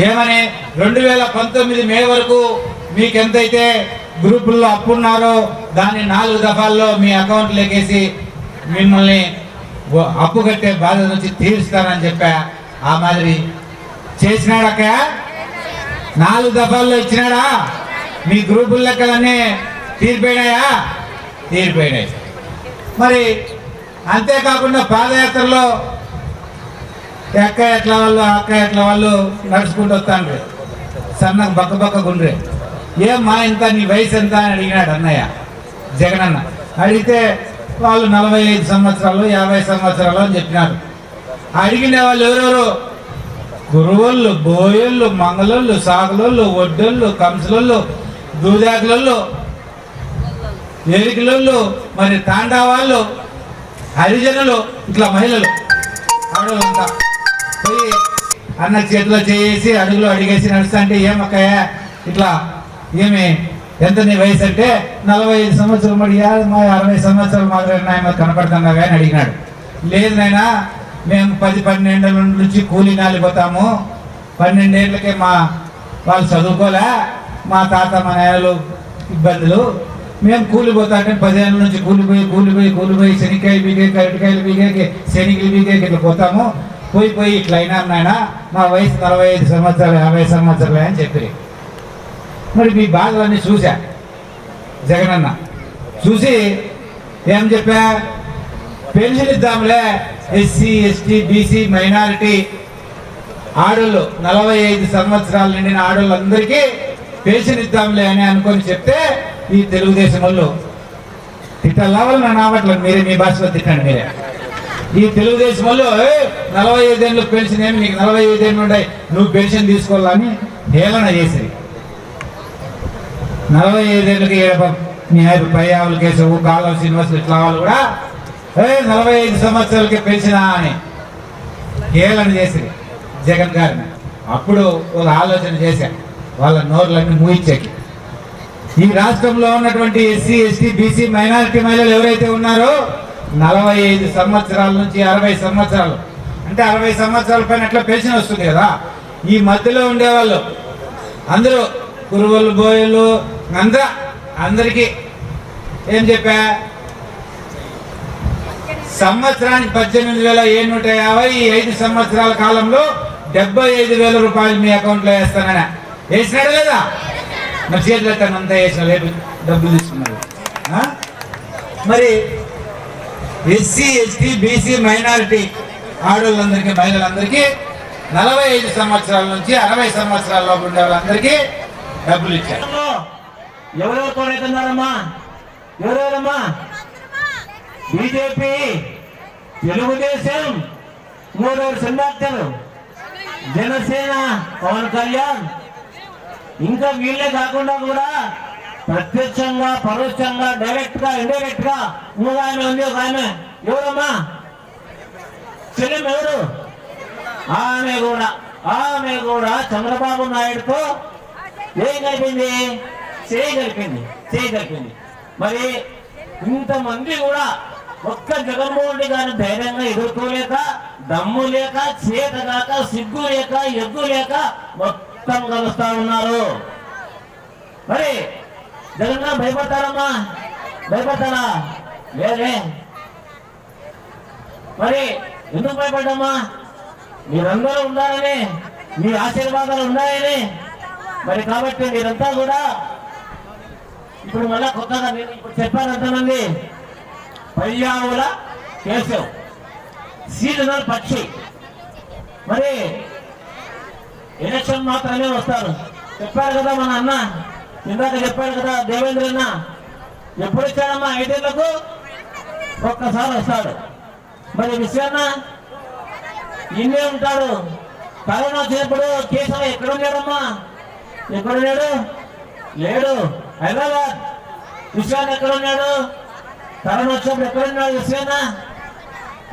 ఏమని రెండు వేల పంతొమ్మిది మే వరకు మీకు ఎంతైతే గ్రూపుల్లో అప్పున్నారో దాన్ని నాలుగు దఫాల్లో మీ అకౌంట్ లేకేసి మిమ్మల్ని అప్పు కట్టే బాధ్యత నుంచి తీరుస్తానని చెప్పా. ఆ మాదిరి చేసినాడక్క? నాలుగు దఫాల్లో ఇచ్చినాడా? మీ గ్రూపుల లెక్కలన్నీ తీరిపోయినాయా? తీరిపోయినాయి. మరి అంతేకాకుండా పాదయాత్రలో ఎక్క ఎట్ల వాళ్ళు అక్క ఎట్ల వాళ్ళు నడుచుకుంటూ వస్తాను సన్నకు బక్క బక్క గుండ్రే. ఏం మా ఇంత నీ వయసు ఎంత అని అడిగినాడు అన్నయ్య జగనన్న. అడిగితే వాళ్ళు నలభై ఐదు సంవత్సరాలు యాభై సంవత్సరాలు అని చెప్పినారు. అడిగిన వాళ్ళు ఎవరెవరు? గురువుళ్ళు బోయళ్ళు మంగళోళ్ళు సాగులోళ్ళు ఒడ్డోళ్ళు కంసులోళ్ళు దూదాకులోళ్ళు ఎరికలోళ్ళు మరి తాండా వాళ్ళు హరిజనులు ఇట్లా మహిళలు. ఆడవాళ్ళంతా పోయి అన్న చేతిలో చేసి అడుగులో అడిగేసి నడుస్తా అంటే ఏమక్కయ్య ఇట్లా ఏమి ఎంత నీ వయసు అంటే నలభై ఐదు సంవత్సరాలు మరి మా అరవై సంవత్సరాలు మాత్రమే నాయన కనపడుతున్నావా అని అడిగినాడు. లేదు నాయనా మేము పది పన్నెండేళ్ళ నుంచి కూలీ నాలిపోతాము. పన్నెండేళ్ళకే మా వాళ్ళు చదువుకోలే మా తాత మా నాయనలు ఇబ్బందులు. మేము కూలిపోతా అంటే పదేళ్ళ నుంచి కూలిపోయి కూలిపోయి కూలిపోయి శనికాయ బీగేకి అరటికాయలు బీగేకి శనికలు బీగేకి ఇట్లా పోతాము. పోయి పోయి ఇట్లా అయినా నాయన మా వయసు నలభై ఐదు సంవత్సరాలు యాభై సంవత్సరాలు అని చెప్పి మరి మీ బాధలన్నీ చూశా జగనన్న. చూసి ఏం చెప్పా? పెన్షన్ ఇద్దాంలే ఎస్సీ ఎస్టీ బీసీ మైనారిటీ. ఆడోళ్ళు నలభై ఐదు సంవత్సరాల నిండిన ఆడోళ్ళందరికీ పెన్షన్ ఇద్దాంలే అని అనుకొని చెప్తే ఈ తెలుగుదేశం వాళ్ళు తిట్టల్లా వాళ్ళు నా నావట్లేదు మీరే మీ భాషలో తిట్టండి మీరే. ఈ తెలుగుదేశం వాళ్ళు నలభై ఐదేళ్ళు పెన్షన్ ఏమి నీకు? నలభై ఐదేళ్ళు ఉంటాయి నువ్వు పెన్షన్ తీసుకోవాలని హేళన చేసేది. నలభై ఐదేళ్ళకి మీ పై ఆవులు కేసవు కాలువ శ్రీనివాసులు ఇట్లా వాళ్ళు కూడా ఏ నలభై ఐదు సంవత్సరాలకి పెంచినా అని హేళన చేసేది జగన్ గారిని. అప్పుడు ఒక ఆలోచన చేశాను వాళ్ళ నోర్లన్నీ మూయించాకి ఈ రాష్ట్రంలో ఉన్నటువంటి ఎస్సీ ఎస్టీ బీసీ మైనారిటీ మహిళలు ఎవరైతే ఉన్నారో నలభై ఐదు సంవత్సరాల నుంచి అరవై సంవత్సరాలు. అంటే అరవై సంవత్సరాల పైన అట్లా పెన్షన్ వస్తుంది కదా? ఈ మధ్యలో ఉండేవాళ్ళు. అందరూ కురువలు బోయలు అందరూ అందరికీ ఏం చెప్పా? సంవత్సరానికి పద్దెనిమిది వేల ఏడు నూట యాభై ఈ ఐదు సంవత్సరాల కాలంలో డెబ్బై ఐదు వేల రూపాయలు మీ అకౌంట్లో వేస్తానని. వేసినాడు లేదా? మరి చేతులు అంతా వేసిన లేదు డబ్బులు తీసుకున్నారు మరి ఎస్సీ ఎస్టీ బీసీ మైనారిటీ ఆడవాళ్ళందరికీ మహిళలందరికీ నలభై ఐదు సంవత్సరాల నుంచి అరవై సంవత్సరాల లోపు ఉండే వాళ్ళందరికీ డబ్బులు ఇచ్చారు. ఎవరెవరు కోరైతున్నారమ్మా ఎవరెవరమ్మా? బీజేపీ తెలుగుదేశం మూడవరు సిద్ధార్థులు జనసేన పవన్ కళ్యాణ్. ఇంకా వీళ్ళే కాకుండా కూడా ప్రత్యక్షంగా పరోక్షంగా డైరెక్ట్గా ఇండైరెక్ట్గా ఇంకొక ఆమె ఉంది ఒక ఆమె. ఎవరమ్మా? చెల్లెం ఎవరు? ఆమె కూడా ఆమె కూడా చంద్రబాబు నాయుడుతో ఏం కలిపింది చేయగలిపింది చేయగలిపింది మరి ఇంతమంది కూడా ఒక్క జగన్మోహన్ రెడ్డి గారిని ధైర్యంగా ఎదుర్కోలేక దమ్ము లేక చేత కాక సిగ్గు లేక ఎగ్గు లేక మొత్తం కలుస్తా ఉన్నారు. మరి జగన్ భయపడతారమ్మా భయపడతారా? లేదే మరి ఎందుకు భయపడ్డమ్మా మీరందరూ ఉండాలని మీ ఆశీర్వాదాలు ఉన్నాయని. మరి కాబట్టి మీరంతా కూడా ఇప్పుడు మళ్ళా కొత్తగా నేను ఇప్పుడు చెప్పాను ఎంతమంది? పయ్యావుల కేశవ్. సీజనల్ పక్షి. మరి ఎలక్షన్ మాత్రమే వస్తారు. చెప్పారు కదా మన అన్న. ఇందాక చెప్పాడు కదా దేవేంద్రన్న ఎప్పుడు వచ్చాడమ్మా ఐదేళ్ళకు? ఒక్కసారి వస్తాడు. మరి విశ్వన్న ఇన్నే ఉంటాడు. కరోనా వచ్చినప్పుడు కేశవ ఎక్కడున్నాడమ్మా? ఎక్కడున్నాడు? లేడు. హైదరాబాద్. విశ్వాన్ ఎక్కడున్నాడు? కరోనా వచ్చినప్పుడు ఎక్కడున్నాడు విశ్వాన్న?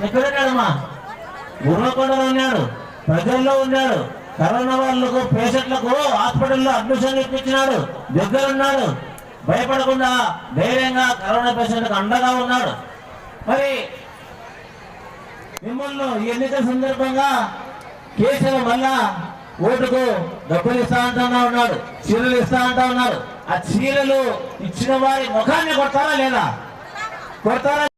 ఎక్కడున్నాడమ్మా? గుర్రకొండలో ఉన్నాడు. ప్రజల్లో ఉన్నాడు. కరోనా వాళ్ళకు పేషెంట్లకు హాస్పిటల్లో అడ్మిషన్ ఇప్పించినాడు. దగ్గర ఉన్నాడు భయపడకుండా ధైర్యంగా కరోనా పేషెంట్లకు అండగా ఉన్నాడు. మరి మిమ్మల్ని ఎన్నిక ఎన్నికల సందర్భంగా కేసీఆర్ మళ్ళా ఓటుకు డబ్బులు ఇస్తా అంటున్నా ఉన్నాడు. చీరలు ఇస్తా అంటా ఉన్నారు. ఆ చీరలు ఇచ్చిన వారి ముఖాన్ని కొడతారా లేదా? కొడతారా